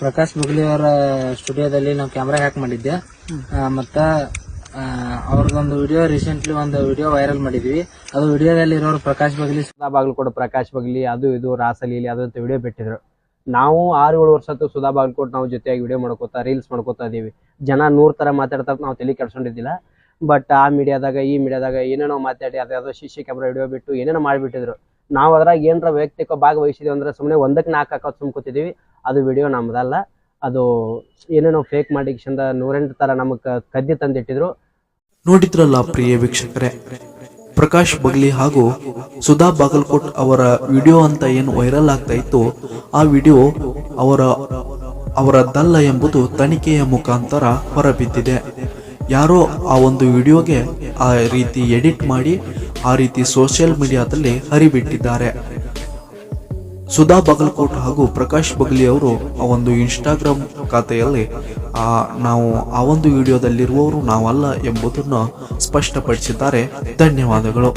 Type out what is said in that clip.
ಪ್ರಕಾಶ್ ಬುಗ್ಲಿ ಅವರ ಸ್ಟುಡಿಯೋದಲ್ಲಿ ನಾವು ಕ್ಯಾಮ್ರಾ ಹ್ಯಾಕ್ ಮಾಡಿದ್ದೆ. ಮತ್ತ ಆ, ಅವ್ರದ್ದೊಂದು ವಿಡಿಯೋ ರೀಸೆಂಟ್ಲಿ ಒಂದು ವಿಡಿಯೋ ವೈರಲ್ ಮಾಡಿದ್ವಿ. ಅದು ವಿಡಿಯೋದಲ್ಲಿ ಇರೋರು ಪ್ರಕಾಶ್ ಬಗ್ಲಿ ಸುಧಾ ಬಾಗಲಕೋಟೆ ಪ್ರಕಾಶ್ ಬಗ್ಲಿ ಅದು ಇದು ರಾಸಲೀಲಿ ಅದು ಅಂತ ವಿಡಿಯೋ ಬಿಟ್ಟಿದ್ರು. ನಾವು ಆರು ಏಳು ವರ್ಷ ಸುಧಾ ಬಾಗಲಕೋಟ್ ನಾವು ಜೊತೆಯಾಗಿ ವಿಡಿಯೋ ಮಾಡ್ಕೋತಾ ರೀಲ್ಸ್ ಮಾಡ್ಕೋತಾ ಇದೀವಿ ಜನ ನೂರ್ ತರ ಮಾತಾಡ್ತಾರೆ ನಾವು ತಲೆ ಕೆಡ್ಸೊಂಡಿದ್ದಿಲ್ಲ ಬಟ್ ಆ ಮೀಡಿಯಾದಾಗ ಈ ಮೀಡಿಯಾದಾಗ ಏನೇನೋ ಮಾತಾಡಿ ಅದ್ಯಾವುದೋ ಶಿಶಿ ಕ್ಯಾಮ್ರಾ ವಿಡಿಯೋ ಬಿಟ್ಟು ಏನೇನೋ ಮಾಡಿಬಿಟ್ಟಿದ್ರು. ನಾವು ಅದ್ರಾಗ ಏನರ ವೈಯಕ್ತಿಕ ಭಾಗವಹಿಸಿದ್ವಿ ಅಂದ್ರೆ ಸುಮ್ಮನೆ ಒಂದಕ್ಕೆ ನಾಲ್ಕು ಹಾಕೋದು ಅದು ವಿಡಿಯೋ ನಮ್ದಲ್ಲ. ಅದು ಏನೇನೋ ಫೇಕ್ ಮಾಡಿ ಚಂದ ನೂರೆಂಟು ತರ ನಮಗೆ ಕದ್ದಿ ತಂದಿಟ್ಟಿದ್ರು. ನೋಡಿದ್ರಲ್ಲ ಪ್ರಿಯ ವೀಕ್ಷಕರೇ? ಪ್ರಕಾಶ್ ಬಗ್ಲಿ ಹಾಗೂ ಸುಧಾ ಬಾಗಲ್ಕೋಟ್ ಅವರ ವಿಡಿಯೋ ಅಂತ ಏನು ವೈರಲ್ ಆಗ್ತಾ ಇತ್ತು, ಆ ವಿಡಿಯೋ ಅವರ ಅವರದ್ದಲ್ಲ ಎಂಬುದು ತನಿಖೆಯ ಮುಖಾಂತರ ಹೊರಬಿದ್ದಿದೆ. ಯಾರೋ ಆ ಒಂದು ವಿಡಿಯೋಗೆ ಆ ರೀತಿ ಎಡಿಟ್ ಮಾಡಿ ಆ ರೀತಿ ಸೋಷಿಯಲ್ ಮೀಡಿಯಾದಲ್ಲಿ ಹರಿಬಿಟ್ಟಿದ್ದಾರೆ. ಸುಧಾ ಬಾಗಲಕೋಟ್ ಹಾಗೂ ಪ್ರಕಾಶ್ ಬಗ್ಲಿ ಅವರು ಆ ಒಂದು ಇನ್ಸ್ಟಾಗ್ರಾಮ್ ಖಾತೆಯಲ್ಲಿ, ಆ, ನಾವು ಆ ಒಂದು ವಿಡಿಯೋದಲ್ಲಿರುವವರು ನಾವಲ್ಲ ಎಂಬುದನ್ನು ಸ್ಪಷ್ಟಪಡಿಸಿದ್ದಾರೆ. ಧನ್ಯವಾದಗಳು.